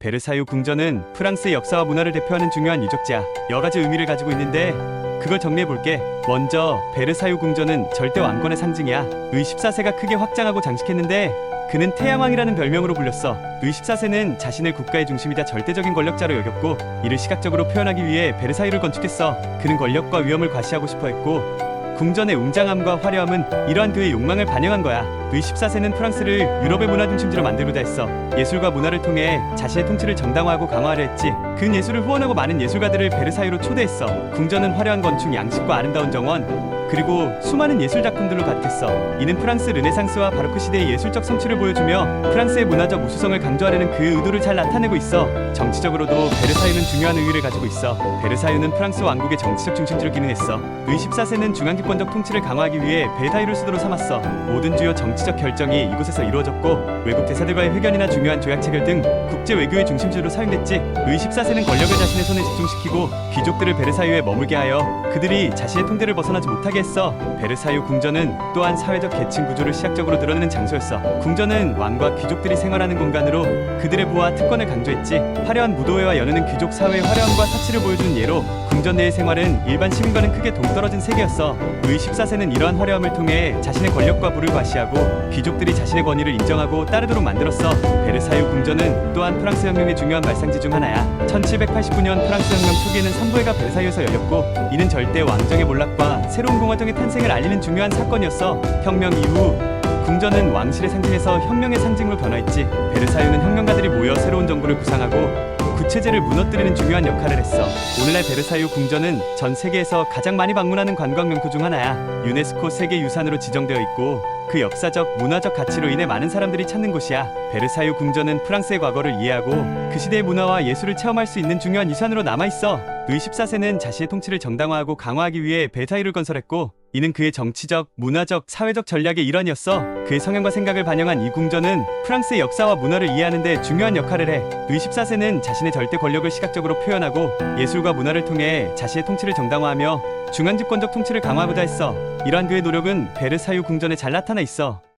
베르사유 궁전은 프랑스의 역사와 문화를 대표하는 중요한 유적지야. 여러 가지 의미를 가지고 있는데 그걸 정리해 볼게. 먼저 베르사유 궁전은 절대 왕권의 상징이야. 루이 14세가 크게 확장하고 장식했는데 그는 태양왕이라는 별명으로 불렸어. 루이 14세는 자신을 국가의 중심이자 절대적인 권력자로 여겼고 이를 시각적으로 표현하기 위해 베르사유를 건축했어. 그는 권력과 위엄을 과시하고 싶어 했고 궁전의 웅장함과 화려함은 이러한 그의 욕망을 반영한 거야. 루이 14세는 프랑스를 유럽의 문화 중심지로 만들고자 했어. 예술과 문화를 통해 자신의 통치를 정당화하고 강화하려 했지. 그 예술을 후원하고 많은 예술가들을 베르사유로 초대했어. 궁전은 화려한 건축, 양식과 아름다운 정원, 그리고 수많은 예술 작품들로 가득했어. 이는 프랑스 르네상스와 바로크 시대의 예술적 성취를 보여주며 프랑스의 문화적 우수성을 강조하려는 그 의도를 잘 나타내고 있어. 정치적으로도 베르사유는 중요한 의의를 가지고 있어. 베르사유는 프랑스 왕국의 정치적 중심지로 기능했어. 루이 14세는 중앙집권적 통치를 강화하기 위해 베르사유를 수도로 삼았어. 모든 주요 정치 적 결정이 이곳에서 이루어졌고 외국 대사들과의 회견이나 중요한 조약 체결 등 국제 외교의 중심지로 사용됐지. 루이 14세는 권력을 자신의 손에 집중시키고 귀족들을 베르사유에 머물게 하여 그들이 자신의 통제를 벗어나지 못하게 했어. 베르사유 궁전은 또한 사회적 계층 구조를 시각적으로 드러내는 장소였어. 궁전은 왕과 귀족들이 생활하는 공간으로 그들의 부와 특권을 강조했지. 화려한 무도회와 연회는 귀족 사회의 화려함과 사치를 보여준 예로 궁전 내의 생활은 일반 시민과는 크게 동떨어진 세계였어. 14세는 이러한 화려함을 통해 자신의 권력과 부를 과시하고 귀족들이 자신의 권위를 인정하고 따르도록 만들었어. 베르사유 궁전은 또한 프랑스 혁명의 중요한 발상지 중 하나야. 1789년 프랑스 혁명 초기에는 삼부회가 베르사유에서 열렸고 이는 절대 왕정의 몰락과 새로운 공화정의 탄생을 알리는 중요한 사건이었어. 혁명 이후 궁전은 왕실의 상징에서 혁명의 상징으로 변화했지. 베르사유는 혁명가들이 모여 새로운 정부를 구상하고 구체제를 무너뜨리는 중요한 역할을 했어. 오늘날 베르사유 궁전은 전 세계에서 가장 많이 방문하는 관광 명소 중 하나야. 유네스코 세계 유산으로 지정되어 있고 그 역사적, 문화적 가치로 인해 많은 사람들이 찾는 곳이야. 베르사유 궁전은 프랑스의 과거를 이해하고 그 시대의 문화와 예술을 체험할 수 있는 중요한 유산으로 남아 있어. 루이 14세는 자신의 통치를 정당화하고 강화하기 위해 베르사유를 건설했고 이는 그의 정치적, 문화적, 사회적 전략의 일환이었어. 그의 성향과 생각을 반영한 이 궁전은 프랑스의 역사와 문화를 이해하는 데 중요한 역할을 해. 루이 14세는 자신의 절대 권력을 시각적으로 표현하고 예술과 문화를 통해 자신의 통치를 정당화하며 중앙집권적 통치를 강화하고자 했어. 이러한 그의 노력은 베르사유 궁전에 잘 나타나 있어.